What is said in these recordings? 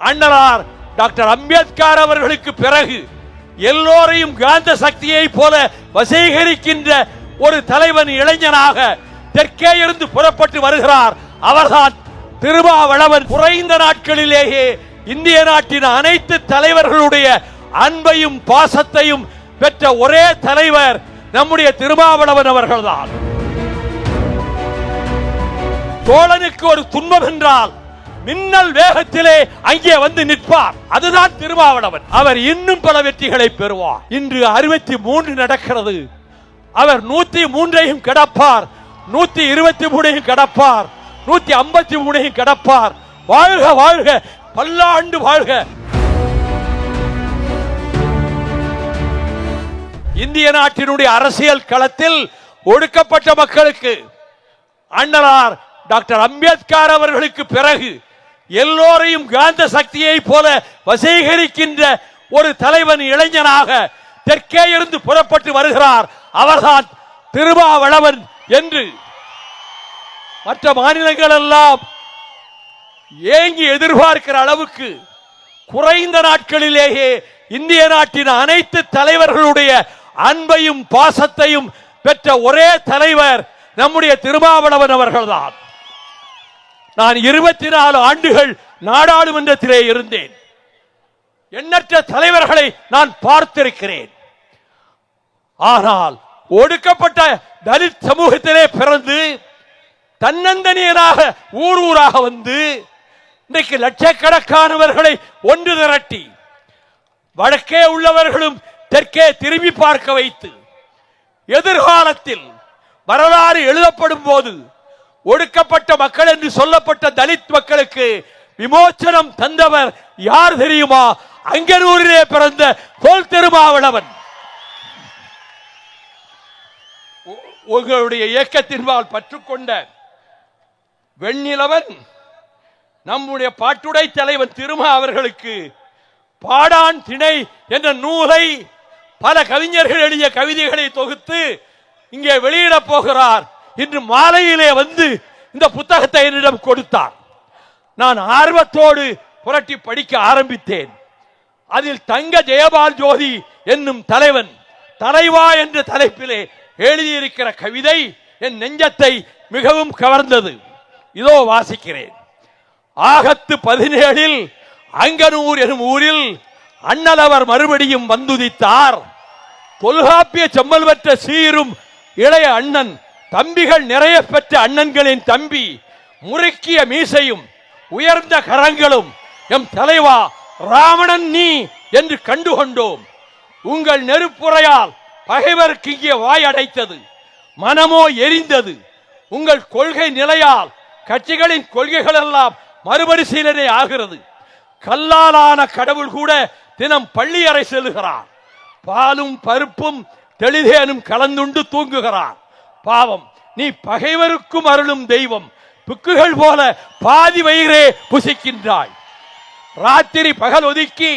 அண்ணலார் doctor Ambedkar அவர்களுக்கு பிறகு எல்லோரையும் காந்த சக்தியை போல வசீகரிக்கின்ற ஒரு தலைவன் இளைஞனாக தெற்கே இருந்து புறப்பட்டு வருகிறார். அவர்தான் திருமாவளவன். குறைந்த நாட்களிலேயே இந்திய நாட்டின் அனைத்து தலைவர்களுடைய அன்பையும் பாசத்தையும் பெற்ற ஒரே தலைவர் நம்முடைய திருமாவளவன் அவர்கள்தான். தோழனுக்கு ஒரு துன்பம் என்றால் மின்னல் வேகத்திலே அங்கே வந்து நிற்பார். அதுதான் திருமாவளவன். அவர் இன்னும் பல வெற்றிகளை பெறுவார். இன்று அறுபத்தி மூன்று நடக்கிறது. அவர் நூத்தி மூன்றையும் கடப்பார். நூத்தி இருபத்தி மூணையும் கிடப்பார். நூத்தி ஐம்பத்தி மூணையும் கிடப்பார். வாழ்க வாழ்க. பல்லாண்டு வாழ்க. இந்திய நாட்டினுடைய அரசியல் களத்தில் ஒடுக்கப்பட்ட மக்களுக்கு அண்ணலார் டாக்டர் அம்பேத்கர் அவர்களுக்கு பிறகு எல்லோரையும் காந்த சக்தியை போல வசீகரிக்கின்ற ஒரு தலைவன் இளைஞனாக தெற்கே இருந்து புறப்பட்டு வருகிறார். அவர்தான் திருமாவளவன் என்று. மற்ற மாநிலங்கள் எல்லாம் ஏங்கி எதிர்பார்க்கிற அளவுக்கு குறைந்த நாட்களிலேயே இந்திய நாட்டின் அனைத்து தலைவர்களுடைய அன்பையும் பாசத்தையும் பெற்ற ஒரே தலைவர் நம்முடைய திருமாவளவன் அவர்கள்தான். நான் இருபத்தி நாலு ஆண்டுகள் நாடாளுமன்றத்திலே இருந்தேன். எண்ணற்ற தலைவர்களை நான் பார்த்திருக்கிறேன். ஆனால் ஒடுக்கப்பட்ட தலித் சமூகத்திலே பிறந்து தன்னந்தனியனாக ஊர் ஊராக வந்து இன்றைக்கு லட்சக்கணக்கானவர்களை ஒன்று திரட்டி வடக்கே உள்ளவர்களும் தெற்கே திரும்பி பார்க்க வைத்து எதிர்காலத்தில் வரலாறு எழுதப்படும் போது ஒடுக்கப்பட்ட மக்கள் என்று சொல்லப்பட்ட தலித் மக்களுக்கு விமோச்சனம் தந்தவர் யார் தெரியுமா? அங்கனூரிலே பிறந்த தோல் திருமாவளவன். உங்களுடைய இயக்கத்தின்பால் பற்றுக்கொண்ட வெண்ணிலவன் நம்முடைய பாட்டுடை தலைவன் திருமா அவர்களுக்கு பாடான் திணை என்ற நூலை பல கவிஞர்கள் எழுதிய கவிதைகளை தொகுத்து இங்கே வெளியிடப் போகிறார். இன்று மாலையிலே வந்து இந்த புத்தகத்தை என்னிடம் கொடுத்தார். நான் ஆர்வத்தோடு புரட்டி படிக்க ஆரம்பித்தேன். அதில் தங்க ஜெயபால் ஜோதி என்னும் தலைவன் தலைவா என்ற தலைப்பிலே எழுதியிருக்கிற கவிதை என் நெஞ்சத்தை மிகவும் கவர்ந்தது. இதோ வாசிக்கிறேன். ஆகத்து பதினேழில் அங்கனூர் எனும் ஊரில் அண்ணலவர் மறுபடியும் வந்துதித்தார். தொல்காப்பிய செம்மல் பெற்ற சீரும் இளைய அண்ணன் தம்பிகள் நிறைய பெற்ற அண்ணன்களின் தம்பி முறுக்கிய மீசையும் உயர்ந்த கரங்களும் எம் தலைவா ராவணன் நீ என்று கண்டுகொண்டோம். உங்கள் நெருப்புறையால் பகைவருக்கு இங்கே வாய் அடைத்தது மனமோ எரிந்தது. உங்கள் கொள்கை நிலையால் கட்சிகளின் கொள்கைகள் எல்லாம் மறுபரிசீலனை ஆகிறது. கல்லாலான கடவுள் கூட தினம் பள்ளி அறை செல்லுகிறார். பாலும் பருப்பும் தெளிதேனும் கலந்துண்டு தூங்குகிறார். பாவம். நீ பகைவருக்கும் அருளும் தெய்வம். புக்குகள் போல பாதி வயிறே புசிக்கின்றாய். ராத்திரி பகல் ஒதுக்கி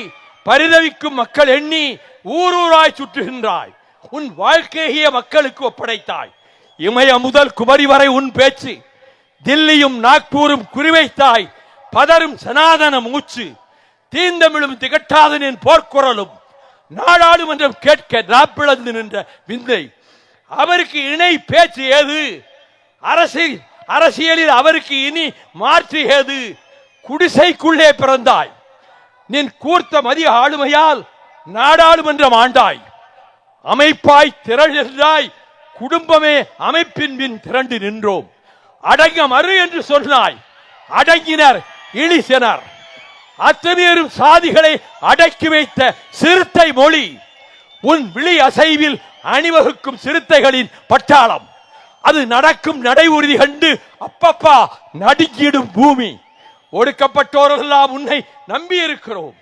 பரிதவிக்கும் மக்கள் எண்ணி ஊரூராய் சுற்றுகின்றாய். உன் வாழ்க்கையே மக்களுக்கு ஒப்படைத்தாய். இமய முதல் குமரி வரை உன் பேச்சு. தில்லியும் நாக்பூரும் குறிவைத்தாய். பதரும் சனாதன மூச்சு. தீந்தமிழும் திகட்டாதனின் போர்க்குரலும். நாடாளுமன்றம் கேட்க நாப்பிழந்து நின்ற விந்தை. அவருக்கு இணை பேச்சு ஏது? அரசியல் அரசியலில் அவருக்கு இனி மாற்று ஏது? குடிசைக்குள்ளே பிறந்தாய். நின் கூர்த்த மதிய ஆளுமையால் நாடாளுமன்றம் ஆண்டாய். அமைப்பாய் திரள் குடும்பமே அமைப்பின் பின் திரண்டு நின்றோம். அடங்க மறு என்று சொன்னாய். அடங்கினர் இழிசனர். அத்தனையரும் சாதிகளை அடக்கி வைத்த சிறுத்தை மொழி. உன் விழி அசைவில் அணிவகுக்கும் சிறுத்தைகளின் பட்டாளம். அது நடக்கும் நடை உறுதி கண்டு அப்பப்பா நடுங்கிடும் பூமி. ஒடுக்கப்பட்டோரெல்லாம் உன்னை நம்பி இருக்கிறோம்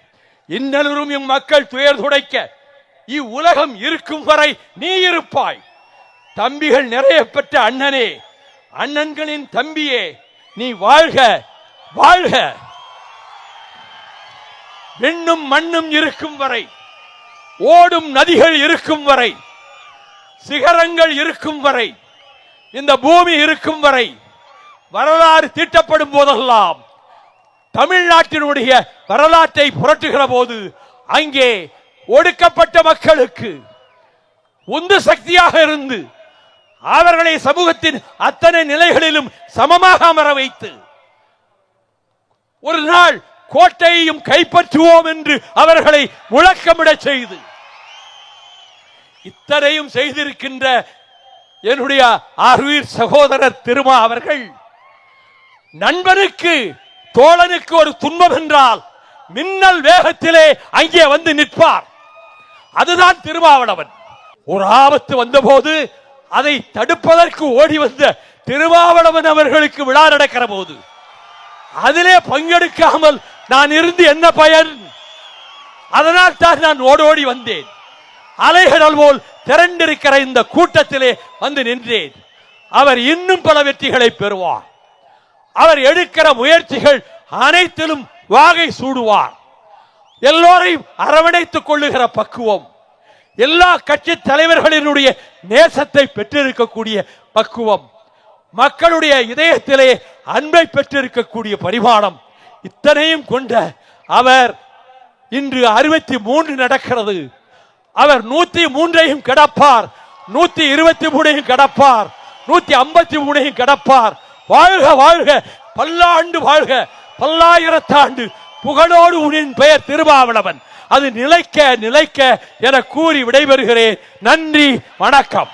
இன்னலரும் எம் மக்கள் துயர் துடைக்க இவ்வுலகம் இருக்கும் வரை நீ இருப்பாய். தம்பிகள் நிறைய பெற்ற அண்ணனே அண்ணன்களின் தம்பியே நீ வாழ்க வாழ்க. விண்ணும் மண்ணும் இருக்கும் வரை ஓடும் நதிகள் இருக்கும் வரை சிகரங்கள் இருக்கும் வரை இந்த பூமி இருக்கும் வரை வரலாறு தீட்டப்படும் போதெல்லாம் தமிழ்நாட்டினுடைய வரலாற்றை புரட்டுகிற போது அங்கே ஒடுக்கப்பட்ட மக்களுக்கு உந்து சக்தியாக இருந்து அவர்களை சமூகத்தின் அத்தனை நிலைகளிலும் சமமாக அமர வைத்து ஒரு நாள் கோட்டையையும் கைப்பற்றுவோம் என்று அவர்களை முழக்கமிடச் செய்து இத்தனையும் செய்திருக்கின்ற என்னுடைய ஆர்வீர் சகோதரர் திருமா அவர்கள் நண்பனுக்கு தோழனுக்கு ஒரு துன்பம் என்றால் மின்னல் வேகத்திலே அங்கே வந்து நிற்பார். அதுதான் திருமாவளவன். ஒரு ஆபத்து வந்தபோது அதை தடுப்பதற்கு ஓடி வந்த திருமாவளவன் அவர்களுக்கு விழா நடக்கிற போது அதிலே பங்கெடுக்காமல் நான் இருந்து என்ன பயன்? அதனால் தான் நான் ஓடோடி வந்தேன். அலைகடல் போல் திரண்டிருக்கிற இந்த கூட்டத்திலே வந்து நின்றேன். அவர் இன்னும் பல வெற்றிகளை பெறுவார். அவர் எடுக்கிற முயற்சிகள் அனைத்திலும் வாகை சூடுவார். எல்லோரையும் அரவணைத்துக் கொள்ளுகிற பக்குவம் எல்லா கட்சி தலைவர்களினுடைய நேசத்தை பெற்றிருக்கக்கூடிய பக்குவம் மக்களுடைய இதயத்திலே அன்பை பெற்றிருக்கக்கூடிய பரிமாணம் இத்தனையும் கொண்ட அவர் இன்று அறுபத்தி மூன்று நடக்கிறது. அவர் நூத்தி மூன்றையும் கிடப்பார். நூத்தி இருபத்தி மூணையும் கிடப்பார். நூத்தி ஐம்பத்தி மூணையும் கிடப்பார். வாழ்க வாழ்க. பல்லாண்டு வாழ்க. பல்லாயிரத்தாண்டு. புகழோடு உனின் பெயர் திருமாவளவன். அது நிலைக்க நிலைக்க என கூறி விடைபெறுகிறேன். நன்றி வணக்கம்.